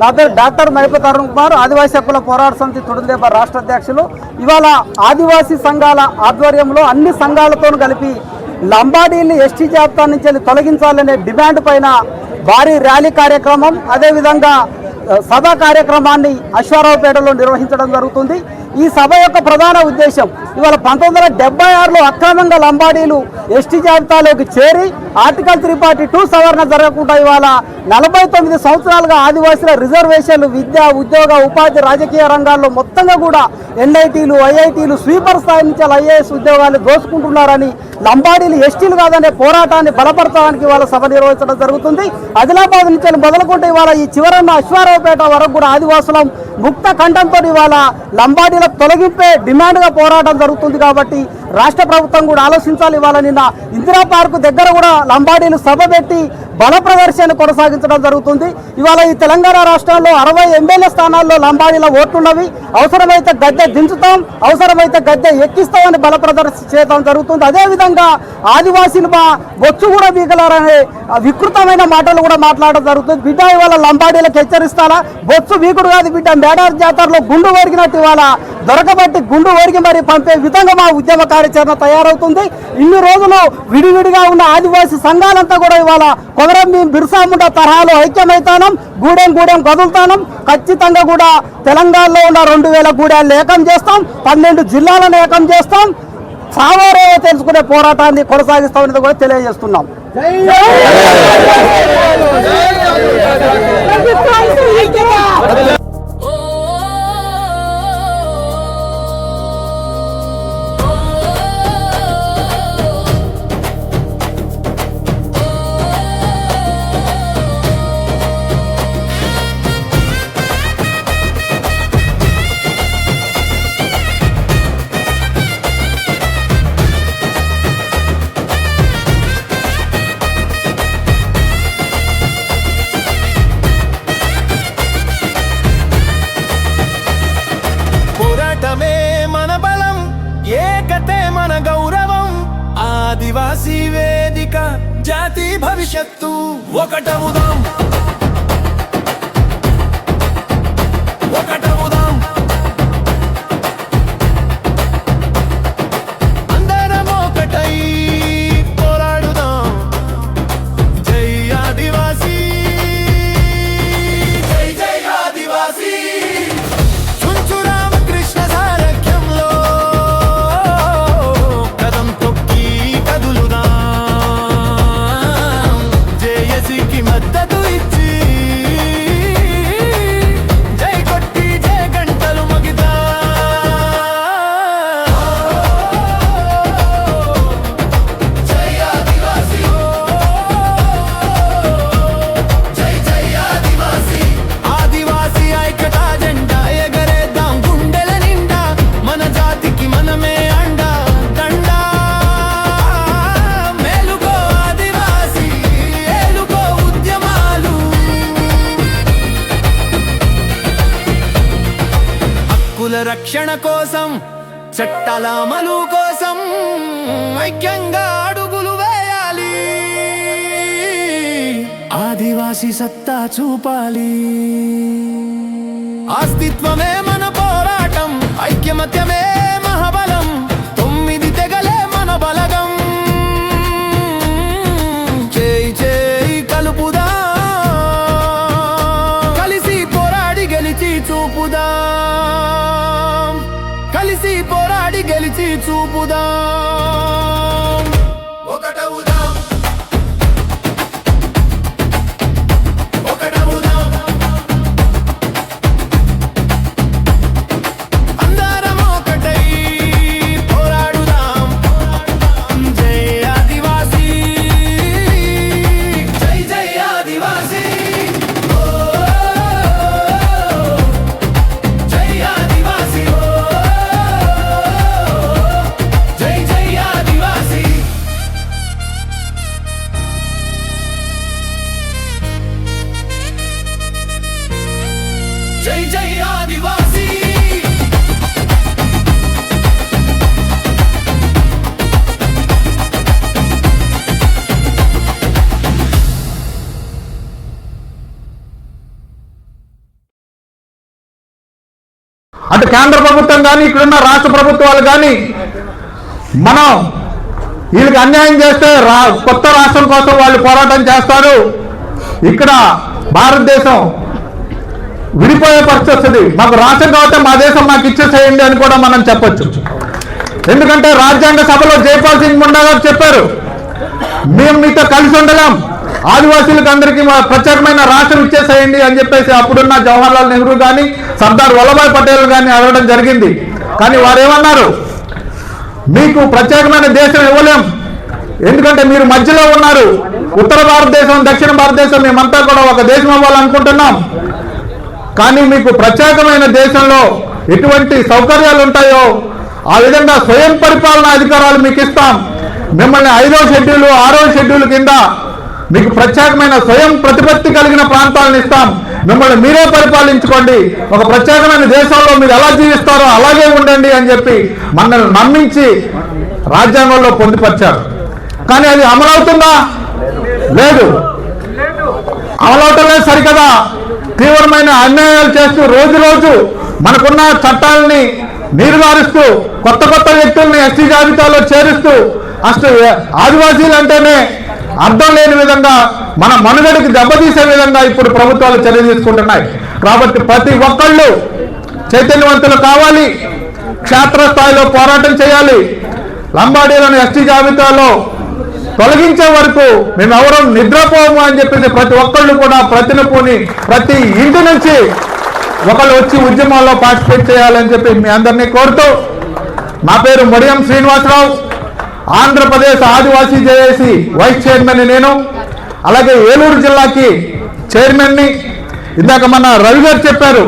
నా డాక్టర్ మైపతి అరుణ్ కుమార్ ఆదివాసీ హక్కుల పోరాట సమితి తుడుందేబ రాష్ట్ర అధ్యక్షులు. ఇవాళ ఆదివాసీ సంఘాల ఆధ్వర్యంలో అన్ని సంఘాలతో కలిపి లంబాడీని ఎస్టీ జాబితా నుంచి వెళ్ళి తొలగించాలనే డిమాండ్ పైన భారీ ర్యాలీ కార్యక్రమం. అదేవిధంగా సభా కార్యక్రమాన్ని అశ్వారావుపేటలో నిర్వహించడం జరుగుతుంది. ఈ సభ యొక్క ప్రధాన ఉద్దేశం ఇవాళ పంతొమ్మిది వందల డెబ్బై ఆరులో అక్రమంగా లంబాడీలు ఎస్టీ జాబితాలోకి చేరి ఆర్టికల్ త్రీ ఫార్టీ టూ సవరణ జరగకుండా ఇవాళ నలభై తొమ్మిది సంవత్సరాలుగా ఆదివాసుల రిజర్వేషన్లు విద్య ఉద్యోగ ఉపాధి రాజకీయ రంగాల్లో మొత్తంగా కూడా ఎన్ఐటీలు ఐఐటీలు స్వీపర్ స్థాయి నుంచి ఐఏఎస్ ఉద్యోగాలు దోసుకుంటున్నారని లంబాడీలు ఎస్టీలు కాదనే పోరాటాన్ని బలపరచడానికి ఇవాళ సభ నిర్వహించడం జరుగుతుంది. ఆదిలాబాద్ నుంచి మొదలుకుంటే ఇవాళ ఈ చివరన్న అశ్వారావుపేట వరకు కూడా ఆదివాసులం ముక్త కంఠంతో ఇవాళ లంబాడీల తొలగింపే డిమాండ్గా పోరాటం జరుగుతుంది కాబట్టి రాష్ట్ర ప్రభుత్వం కూడా ఆలోచించాలి ఇవాళ నిన్న ఇందిరా పార్కు దగ్గర కూడా లంబాడీలు సభ పెట్టి బల ప్రదర్శన కొనసాగించడం జరుగుతుంది. ఇవాళ ఈ తెలంగాణ రాష్ట్రంలో అరవై ఎమ్మెల్యే స్థానాల్లో లంబాడీల ఓట్లున్నవి. అవసరమైతే గద్దె దించుతాం అవసరమైతే గద్దె ఎక్కిస్తామని బల ప్రదర్శన చేయడం జరుగుతుంది. అదేవిధంగా ఆదివాసీలు మా బొచ్చు కూడా వీగలారనే వికృతమైన మాటలు కూడా మాట్లాడడం జరుగుతుంది. బిడ్డ ఇవాళ లంబాడీలకు హెచ్చరిస్తారా? బొచ్చు వీకుడు కాదు బిడ్డ మేడార్ జాతరలో గుండు ఒరిగినట్టు ఇవాళ దొరకబట్టి గుండు ఒరిగి మరి పంపే విధంగా మా ఉద్యమ కార్యాచరణ తయారవుతుంది. ఇన్ని రోజులు విడివిడిగా ఉన్న ఆదివాసీ సంఘాలంతా కూడా ఇవాళ కొమరం భీం బిర్సా ముండా తరహాలో ఐక్యమైతానం గూడెం గూడెం కదులుతానం. ఖచ్చితంగా కూడా తెలంగాణలో ఉన్న రెండు వేల గూడాలను ఏకం చేస్తాం పన్నెండు జిల్లాలను ఏకం చేస్తాం. సావారే తెలుసుకునే పోరాటాన్ని కొనసాగిస్తామనేది కూడా తెలియజేస్తున్నాం. ఆదివాసీ వేదిక జాతి భవిష్యత్తు. ఒకటవుదాం రక్షణ కోసం చట్టాల అమలు కోసం ఐక్యంగా అడుగులు వేయాలి. ఆదివాసి సత్తా చూపాలి. అస్తిత్వమే మన పోరాటం ఐక్యమత్యమే గెలిచి చూపుదా. ఒకటవుదాం. ఒకటవుదాం అటు కేంద్ర ప్రభుత్వం కానీ ఇక్కడున్న రాష్ట్ర ప్రభుత్వాలు కానీ మనం వీళ్ళకి అన్యాయం చేస్తే రా కొత్త రాష్ట్రం కోసం వాళ్ళు పోరాటం చేస్తారు. ఇక్కడ భారతదేశం విడిపోయే పరిస్థితి వస్తుంది. మాకు రాష్ట్రం కాబట్టి మా దేశం మాకు ఇచ్చేసేయండి అని కూడా మనం చెప్పొచ్చు. ఎందుకంటే రాజ్యాంగ సభలో జైపాల్ సింగ్ ముండా గారు చెప్పారు మేము మీతో కలిసి ఉండలేం. ఆదివాసీలకు అందరికీ ప్రత్యేకమైన రాష్ట్రం ఇచ్చేసేయండి అని చెప్పేసి అప్పుడున్న జవహర్లాల్ నెహ్రూ కానీ సర్దార్ వల్లభాయ్ పటేల్ కానీ అడగడం జరిగింది. కానీ వారు ఏమన్నారు మీకు ప్రత్యేకమైన దేశం ఇవ్వలేం. ఎందుకంటే మీరు మధ్యలో ఉన్నారు. ఉత్తర భారతదేశం దక్షిణ భారతదేశం మేమంతా కూడా ఒక దేశం అవ్వాలనుకుంటున్నాం. కానీ మీకు ప్రత్యేకమైన దేశంలో ఎటువంటి సౌకర్యాలు ఉంటాయో ఆ విధంగా స్వయం పరిపాలన అధికారాలు మీకు ఇస్తాం. మిమ్మల్ని ఐదో షెడ్యూల్ ఆరో షెడ్యూల్ కింద మీకు ప్రత్యేకమైన స్వయం ప్రతిపత్తి కలిగిన ప్రాంతాలను ఇస్తాం. మిమ్మల్ని మీరే పరిపాలించుకోండి. ఒక ప్రత్యేకమైన దేశంలో మీరు ఎలా జీవిస్తారో అలాగే ఉండండి అని చెప్పి మనల్ని నమ్మించి రాజ్యాంగంలో పొందుపరిచారు. కానీ అది అమలవుతుందా? లేదు. అమలవటం లేదు సరికదా? తీవ్రమైన అన్యాయాలు చేస్తూ రోజు రోజు మనకున్న చట్టాలని నిర్వారిస్తూ కొత్త కొత్త వ్యక్తుల్ని ఎస్టీ జాబితాలో చేరుస్తూ అసలు ఆదివాసీలు అంటేనే అర్థం లేని విధంగా మన మనుగడకి దెబ్బతీసే విధంగా ఇప్పుడు ప్రభుత్వాలు చర్య తీసుకుంటున్నాయి. కాబట్టి ప్రతి ఒక్కళ్ళు చైతన్యవంతులు కావాలి క్షేత్రస్థాయిలో పోరాటం చేయాలి. లంబాడీలను ఎస్టీ జాబితాలో తొలగించే వరకు మేము ఎవరూ నిద్రపోము అని చెప్పేసి ప్రతి ఒక్కళ్ళు కూడా ప్రతినపూని ప్రతి ఇంటి నుంచి ఒకళ్ళు వచ్చి ఉద్యమాల్లో పార్టిసిపేట్ చేయాలని చెప్పి మీ అందరినీ కోరుతూ నా పేరు Madiyam Srinivasarao. Andhra Pradesh Adivasi JAC vice chairman నేను. అలాగే ఏలూరు జిల్లాకి చైర్మన్ని. ఇందాక మన రవి గారు చెప్పారు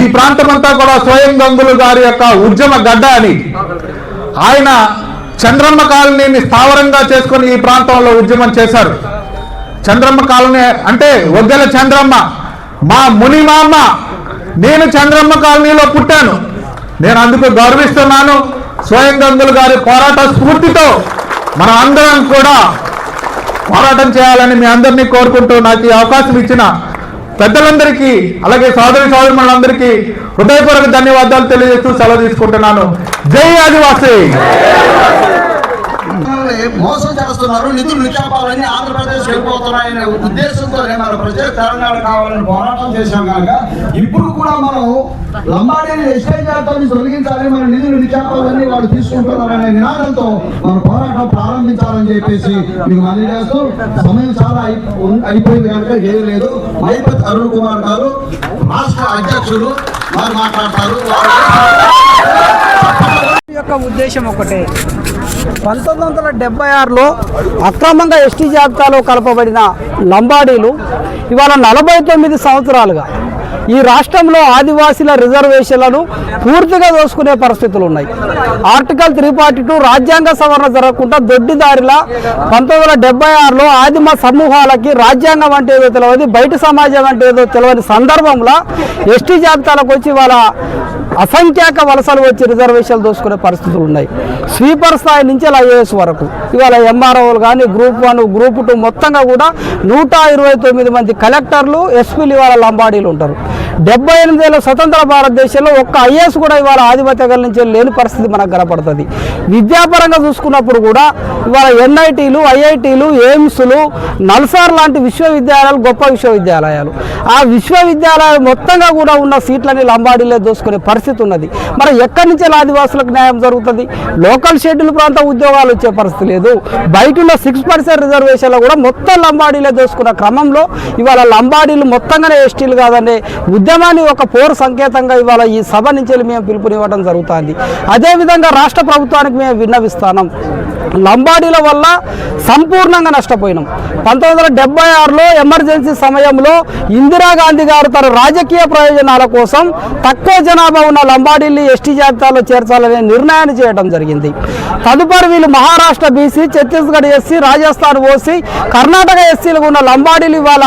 ఈ ప్రాంతమంతా కూడా స్వయం గంగులు గారి యొక్క ఉద్యమ గడ్డ అని. ఆయన చంద్రమ్మ కాలనీని స్థావరంగా చేసుకొని ఈ ప్రాంతంలో ఉద్యమం చేశారు. చంద్రమ్మ కాలనీ అంటే వద్దెల చంద్రమ్మ. మా ముని మామ అమ్మ నేను చంద్రమ్మ కాలనీలో పుట్టాను. నేను అందుకు గౌరవిస్తున్నాను. స్వయం గంగులు గారి పోరాట స్ఫూర్తితో మనం అందరం కూడా పోరాటం చేయాలని మీ అందరినీ కోరుకుంటూ నాకు ఈ అవకాశం ఇచ్చిన పెద్దలందరికీ అలాగే సోదరి సోదరులందరికీ హృదయపూర్వక ధన్యవాదాలు తెలియజేస్తూ సెలవు తీసుకుంటున్నాను. జై ఆదివాసీ! మోసం చేస్తున్నారు నిధులు నిక్షేపాలని ఆంధ్రప్రదేశ్ వెళ్ళిపోతున్నాయనే ఉద్దేశంతో మన ప్రత్యేక తెలంగాణ కావాలని పోరాటం చేశాం కనుక ఇప్పుడు కూడా మనం లంబాడీని ఎస్టేట్ జాబితాన్ని తొలగించాలి మన నిధులు నిక్షేపాలన్నీ వాళ్ళు తీసుకుంటున్నారనే నినాదంతో మన పోరాటం ప్రారంభించాలని చెప్పేసి మీకు మనవి చేస్తూ సమయం చాలా అయిపోయింది కనుక ఏం లేదు. మైపతి అరుణ్ కుమార్ గారు రాష్ట్ర అధ్యక్షులు వారు మాట్లాడతారు. యొక్క ఉద్దేశం ఒకటే. పంతొమ్మిది వందల డెబ్బై ఆరులో అక్రమంగా ఎస్టీ జాబితాలో కలపబడిన లంబాడీలు ఇవాళ నలభై తొమ్మిది సంవత్సరాలుగా ఈ రాష్ట్రంలో ఆదివాసీల రిజర్వేషన్లను పూర్తిగా దోసుకునే పరిస్థితులు ఉన్నాయి. ఆర్టికల్ త్రీ ఫార్టీ టూ రాజ్యాంగ సవరణ జరగకుండా దొడ్డిదారిలా పంతొమ్మిది వందల డెబ్బై ఆరులో ఆదిమ సమూహాలకి రాజ్యాంగం అంటే ఏదో తెలియదు బయట సమాజం అంటే ఏదో తెలియని సందర్భంలో ఎస్టీ జాబితాలకు వచ్చి వాళ్ళ అసంఖ్యాక వలసలు వచ్చి రిజర్వేషన్లు దోసుకునే పరిస్థితులు ఉన్నాయి. స్వీపర్ స్థాయి నుంచి ఐఏఎస్ వరకు. ఇవాళ ఎంఆర్ఓలు కానీ గ్రూప్ వన్ గ్రూప్ టూ మొత్తంగా కూడా నూట ఇరవై తొమ్మిది మంది కలెక్టర్లు ఎస్పీలు ఇవాళ లంబాడీలు ఉంటారు. డెబ్బై ఎనిమిదేళ్ళ స్వతంత్ర భారతదేశంలో ఒక్క ఐఏఎస్ కూడా ఇవాళ ఆధిపత్య నుంచి లేని పరిస్థితి మనకు కనపడుతుంది. విద్యాపరంగా చూసుకున్నప్పుడు కూడా ఇవాళ ఎన్ఐటీలు ఐఐటీలు ఎయిమ్స్లు నల్సార్ లాంటి విశ్వవిద్యాలయాలు గొప్ప విశ్వవిద్యాలయాలు. ఆ విశ్వవిద్యాలయాలు మొత్తంగా కూడా ఉన్న సీట్లని లంబాడీలే దోసుకునే పరిస్థితి ఉన్నది. మరి ఎక్కడి నుంచి ఆదివాసులకు న్యాయం జరుగుతుంది? లోకల్ షెడ్యూల్ ప్రాంత ఉద్యోగాలు వచ్చే పరిస్థితి లేదు. బయట ఉన్న సిక్స్ పర్సెంట్ రిజర్వేషన్లో కూడా మొత్తం లంబాడీలే దోసుకున్న క్రమంలో ఇవాళ లంబాడీలు మొత్తంగానే ఎస్టీలు కాదనే ఉద్యమాన్ని ఒక పోరు సంకేతంగా ఇవాళ ఈ సభ నుంచి మేము పిలుపునివ్వడం జరుగుతుంది. అదేవిధంగా రాష్ట్ర ప్రభుత్వానికి మేము విన్నవిస్తాం లంబాడీల వల్ల సంపూర్ణంగా నష్టపోయినాం. పంతొమ్మిది వందల డెబ్బై ఆరులో ఎమర్జెన్సీ సమయంలో ఇందిరాగాంధీ గారు తన రాజకీయ ప్రయోజనాల కోసం తక్కువ జనాభా ఉన్న లంబాడీల్ని ఎస్టీ జాబితాలో చేర్చాలనే నిర్ణయాన్ని చేయడం జరిగింది. తదుపరి వీళ్ళు Maharashtra BC Chhattisgarh SC Rajasthan OC Karnataka ఎస్సీలకు ఉన్న లంబాడీలు ఇవాళ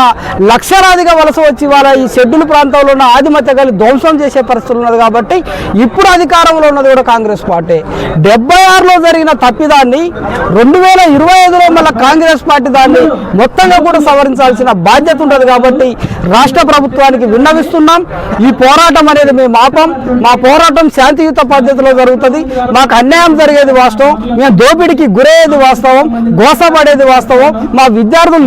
లక్షలాదిగా వలస వచ్చి ఇవాళ ఈ షెడ్యూల్ ప్రాంతం ప్రాంతంలో ఉన్న ఆధిమత్య కలిసి ధ్వంసం చేసే పరిస్థితులు ఉన్నది కాబట్టి ఇప్పుడు అధికారంలో ఉన్నది కూడా కాంగ్రెస్ పార్టీ. డెబ్బై ఆరులో జరిగిన తప్పిదాన్ని రెండు వేల ఇరవై ఐదులో మళ్ళీ కాంగ్రెస్ పార్టీ దాన్ని మొత్తంగా కూడా సవరించాల్సిన బాధ్యత ఉంటుంది కాబట్టి రాష్ట్ర ప్రభుత్వానికి విన్నవిస్తున్నాం. ఈ పోరాటం అనేది మేము ఆపం. మా పోరాటం శాంతియుత పద్ధతిలో జరుగుతుంది. మాకు అన్యాయం జరిగేది వాస్తవం. మేము దోపిడికి గురయ్యేది వాస్తవం. గోసపడేది వాస్తవం. మా విద్యార్థులు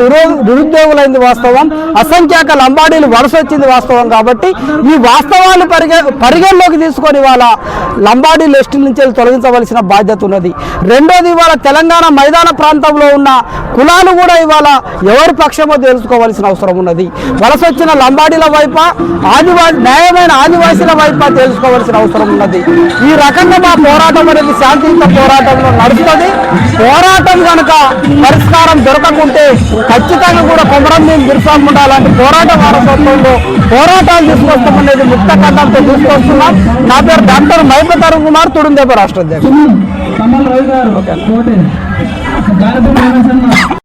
నిరుద్యోగులైంది వాస్తవం. అసంఖ్యాక లంబాడీలు వలస వచ్చింది వాస్తవం కాబట్టి ఈ వాస్తవాలు పరిగె పరిగణలోకి తీసుకొని వాళ్ళ లంబాడీ లిస్టు నుంచి తొలగించవలసిన బాధ్యత ఉన్నది. రెండోది ఇవాళ తెలంగాణ మైదాన ప్రాంతంలో ఉన్న కులాలు కూడా ఇవాళ ఎవరి పక్షమో తెలుసుకోవాల్సిన అవసరం ఉన్నది. వలస వచ్చిన లంబాడీల వైప ఆదివాసి న్యాయమైన ఆదివాసీల వైప తెలుసుకోవాల్సిన అవసరం ఉన్నది. ఈ రకంగా మా పోరాటం అనేది శాంతియుత పోరాటంలో నడుస్తుంది. పోరాటం కనుక పరిష్కారం దొరకకుంటే ఖచ్చితంగా కూడా కొమరం మేము బిర్సాముండా అలాంటి పోరాట వారసత్వంలో పోరాటాలు తీసుకొస్తామనేది ముక్త ఖండంతో తీసుకొస్తున్నాం. నా పేరు డాక్టర్ మైపతరు కుమార్ తుడుందేప రాష్ట్ర అధ్యక్షుడు.